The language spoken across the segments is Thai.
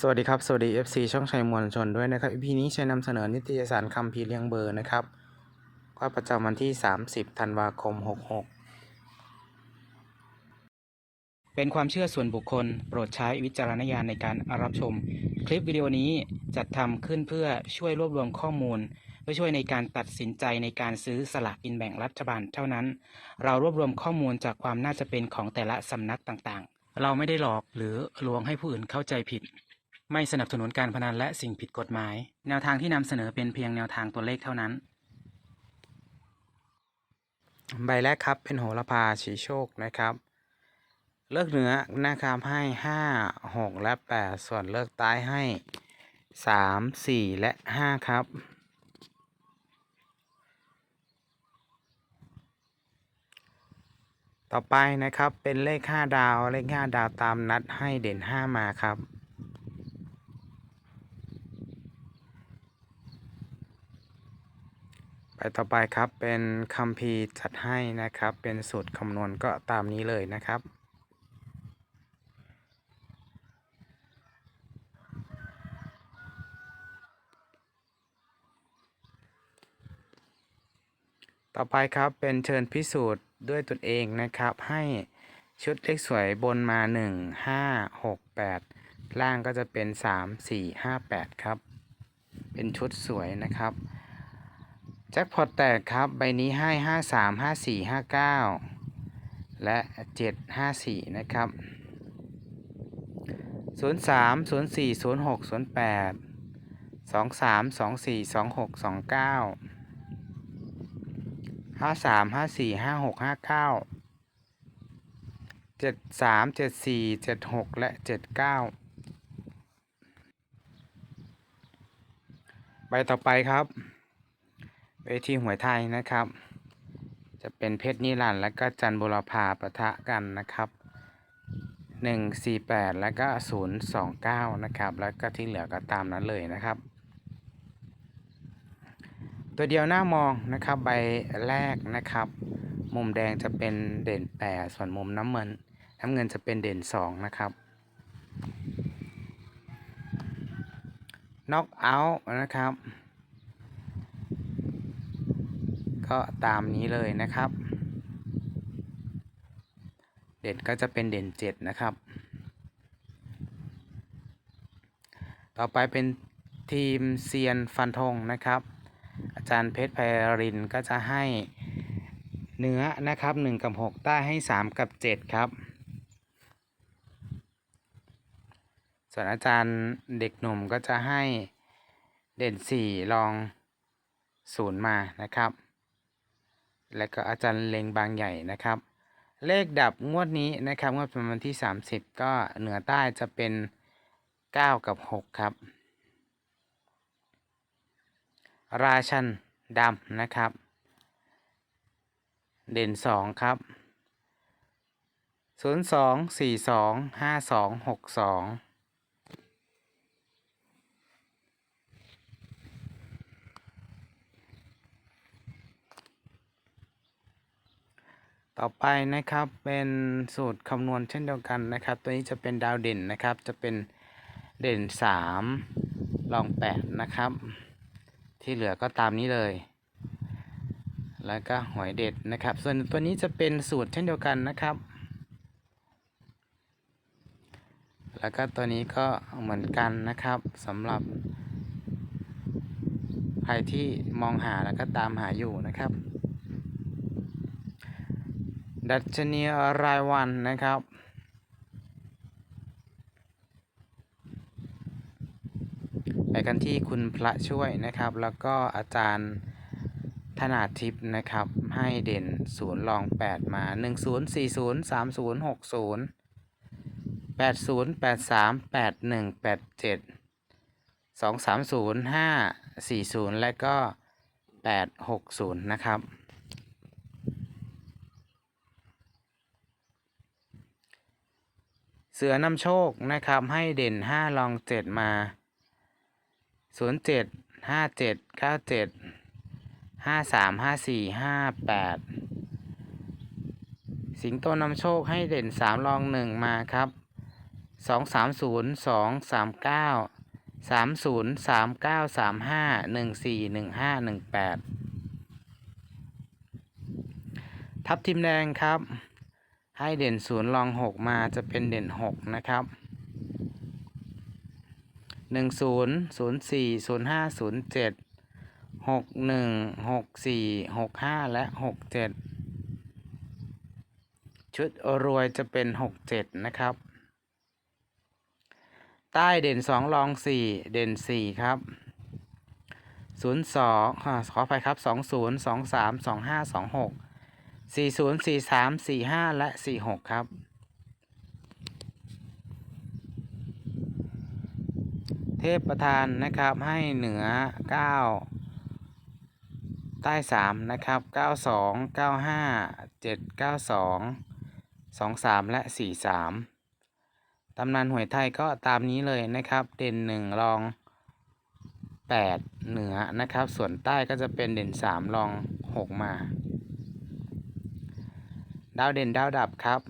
สวัสดีครับ สวัสดี FC ช่องชัยมวลชนด้วยนะครับ EP นี้ชัยนำเสนอนิตยสารคำพีเลียงเบอร์นะครับก็ประจำวันที่ 30 ธันวาคม 66 เป็นความเชื่อส่วนบุคคล โปรดใช้วิจารณญาณในการรับชม คลิปวิดีโอนี้จัดทำขึ้นเพื่อช่วยรวบรวมข้อมูล เพื่อช่วยในการตัดสินใจในการซื้อสลากกินแบ่งรัฐบาลเท่านั้น เรารวบรวมข้อมูลจากความน่าจะเป็นของแต่ละสำนักต่างๆ เราไม่ได้หลอกหรือลวงให้ผู้อื่นเข้าใจผิด ไม่สนับสนุนการพนันและสิ่งผิดกฎหมาย แนวทางที่นำเสนอเป็นเพียงแนวทางตัวเลขเท่านั้น ใบแรกครับเป็นโหระพาสีโชคนะครับ เลือกเหนือนะครับให้ห้าหกและแปดส่วนเลือกใต้ให้สามสี่และห้าครับต่อไปนะครับเป็นเลขห้าดาวเลขห้าดาวตามนัดให้เด่นห้ามาครับ ไป ต่อไปครับเป็นคัมภีจัดให้นะครับ เป็นสูตรคำนวณก็ตามนี้เลยนะครับ ต่อไปครับเป็นเชิญพิสูจน์ด้วยตนเองนะครับ ให้ชุดเลขสวยบนมา 1 5 6 8 ล่างก็จะเป็น 3 4 5 8 ครับ เป็นชุดสวยนะครับ แจ็คพอตแตกครับ ใบนี้ให้5 3 5 4 5 9และ7 5 4นะครับ0 3 0 4 0 6 0 8 2 3 2 4 2 6 2 9ห้าสามห้าสี่ห้าหกห้าเก้าเจ็ดสามเจ็ดสี่เจ็ดหกและเจ็ดเก้าใบต่อไปครับ เวทีหวยไทยนะครับ จะเป็นเพชรนิรันดร์และก็จันบุรพาปะทะกันนะครับหนึ่งสี่แปดแล้วก็ศูนย์สองเก้านะครับ แล้วก็ที่เหลือก็ตามนั้นเลยนะครับ ตัวเดียวหน้ามองนะครับใบแรกนะครับ มุมแดงจะเป็นเด่น 8 ส่วนมุมน้ำเงิน น้ำเงินจะเป็นเด่น 2 นะครับน็อกเอาท์นะครับ ก็ตามนี้เลยนะครับ เด่นก็จะเป็นเด่น 7 นะครับ ต่อไปเป็นทีมเซียนฟันธงนะครับ อาจารย์เพชรไพรินก็จะให้เนื้อนะครับ 1 กับ 6 ใต้ให้ 3 กับ 7 ครับ ส่วนอาจารย์เด็กหนุ่มก็จะให้เด่น 4 ลอง 0 มานะครับ และก็อาจารย์เลงบางใหญ่นะครับ เลขดับงวดนี้นะครับงวดประมาณที่ 30 ก็เหนือใต้จะเป็น 9 กับ 6 ครับ ราชันดำนะครับ เด่น 2 ครับ 02425262 ต่อไปนะครับเป็นสูตรคำนวณเช่นเดียวกันนะครับ ตัวนี้จะเป็นดาวเด่นนะครับ จะเป็นเด่นสามรองแปดนะครับ ที่เหลือก็ตามนี้เลย แล้วก็หอยเด็ดนะครับ ส่วนตัวนี้จะเป็นสูตรเช่นเดียวกันนะครับ แล้วก็ตัวนี้ก็เหมือนกันนะครับสำหรับ ใครที่มองหาแล้วก็ตามหาอยู่นะครับ ดัชนีรายวันนะครับ ไปกันที่คุณพระช่วยนะครับ แล้วก็อาจารย์ธนาทิพย์นะครับ ให้เด่นศูนย์รองแปดมาหนึ่งศูนย์สี่ศูนย์สามศูนย์หกศูนย์แปดศูนย์แปดสามแปดหนึ่งแปดเจ็ดสองสามศูนย์ห้าสี่ศูนย์และก็แปดหกศูนย์นะครับ เสือนำโชคนะครับ ให้เด่นห้ารองเจ็ดมาศูนย์เจ็ดห้าเจ็ดเก้าเจ็ดห้าสามห้าสี่ห้าแปดสิงโตนำโชคให้เด่นสามรองหนึ่งมาครับสองสามศูนย์สองสามเก้าสามศูนย์สามเก้าสามห้าหนึ่งสี่หนึ่งห้าหนึ่งแปดทับทิมแดงครับ ให้เด่นศูนย์รองหกมาจะเป็นเด่นหกนะครับหนึ่งศูนย์ศูนย์สี่ศูนย์ห้าศูนย์เจ็ดหกหนึ่งหกสี่หกห้าและหกเจ็ดชุดรวยจะเป็นหกเจ็ดนะครับ ใต้เด่นสองรองสี่เด่นสี่ครับศูนย์สองขอไปครับสองศูนย์สองสามสองห้าสองหก สี่ศูนย์สี่สามสี่ห้าและสี่หกครับ เทพประธานนะครับให้เหนือเก้าใต้สามนะครับเก้าสองเก้าห้าเจ็ดเก้าสองสองสามและสี่สามตำนานหวยไทยก็ตามนี้เลยนะครับ เด่นหนึ่งรองแปดเหนือนะครับ ส่วนใต้ก็จะเป็นเด่นสามรองหกมา ดาวเด่นดาวดับครับ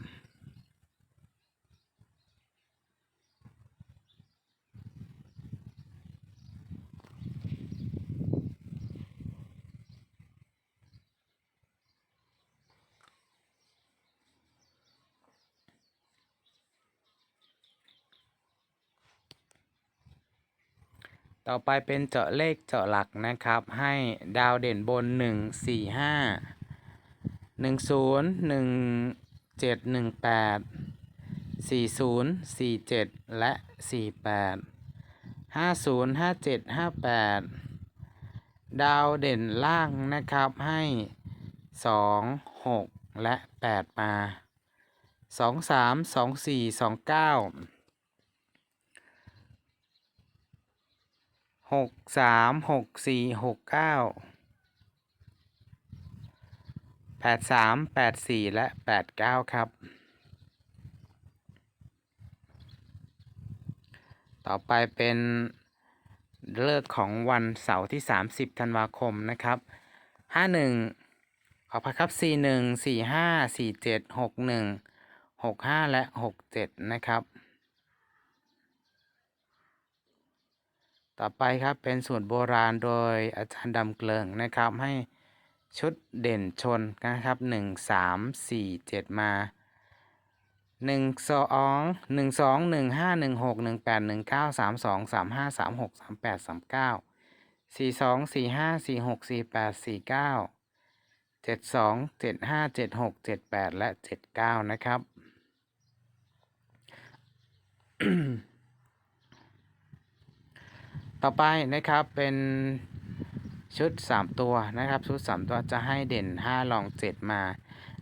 ต่อไปเป็นเจาะเลขเจาะหลักนะครับ ให้ดาวเด่นบนหนึ่งสี่ หนึ่งศูนย์หนึ่งเจ็ดหนึ่งแปดสี่ศูนย์สี่เจ็ดและสี่แปดห้าศูนย์ห้าเจ็ดห้าแปดดาวเด่นล่างนะครับให้สองหกและแปดมาสองสามสองสี่สองเก้าหกสามหกสี่หกเก้า แปดสามแปดสี่และแปดเก้าครับ ต่อไปเป็นเลิกของวันเสาร์ที่ 30 ธันวาคมนะครับห้าหนึ่งขอพายครับสี่หนึ่งสี่ห้าสี่เจ็ดหกหนึ่งหกห้าและหกเจ็ดนะครับ ต่อไปครับเป็นสูตรโบราณโดยอาจารย์ดำเกลิงนะครับให้ ชุดเด่นชนนะครับหนึ่งสามสี่เจ็ดมาหนึ่งสองหนึ่งสองหนึ่งห้าหนึ่งหกหนึ่งแปดหนึ่งเก้าสามสองสามห้าสามหกสามแปดสามเก้าสี่สองสี่ห้าสี่หกสี่แปดสี่เก้าเจ็ดสองเจ็ดห้าเจ็ดหกเจ็ดแปดและเจ็ดเก้านะครับต่อไปนะครับเป็น ชุด 3 ตัวนะครับ ชุด 3 ตัวจะให้เด่น 5 ลอง 7 มา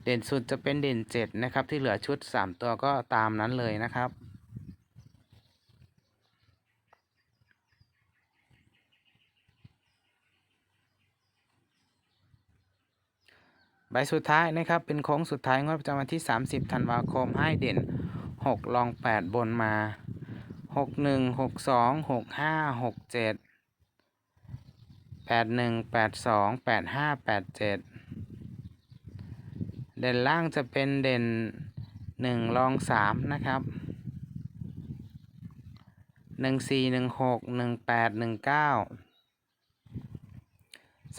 เด่นสุดจะเป็นเด่น 7 นะครับ ที่เหลือชุด 3 ตัวก็ตามนั้นเลยนะครับใบสุดท้ายนะครับ เป็นโค้งสุดท้ายงวดประจำวันที่ 30 ธันวาคมให้เด่น 6 ลอง 8 บนมา 6 1 6 2 6 5 6 7 ดหนึ่งแปดสองแปดห้าแปดเจ็ดเด่นล่างจะเป็นเด่นหนึ่งรองสามนะครับหนึ่งสี่หนึ่งหกหนึ่งแปดหนึ่งเก้า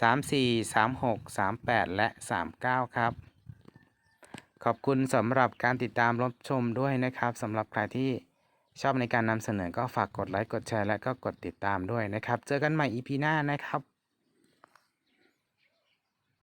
สามสี่สามหกสามแปดและสามเก้าครับ ขอบคุณสำหรับการติดตามรับชมด้วยนะครับสำหรับใครที่ชอบในการนำเสนอก็ฝากกดไลค์ กดแชร์ และก็กดติดตามด้วยนะครับ เจอกันใหม่ EP หน้านะครับ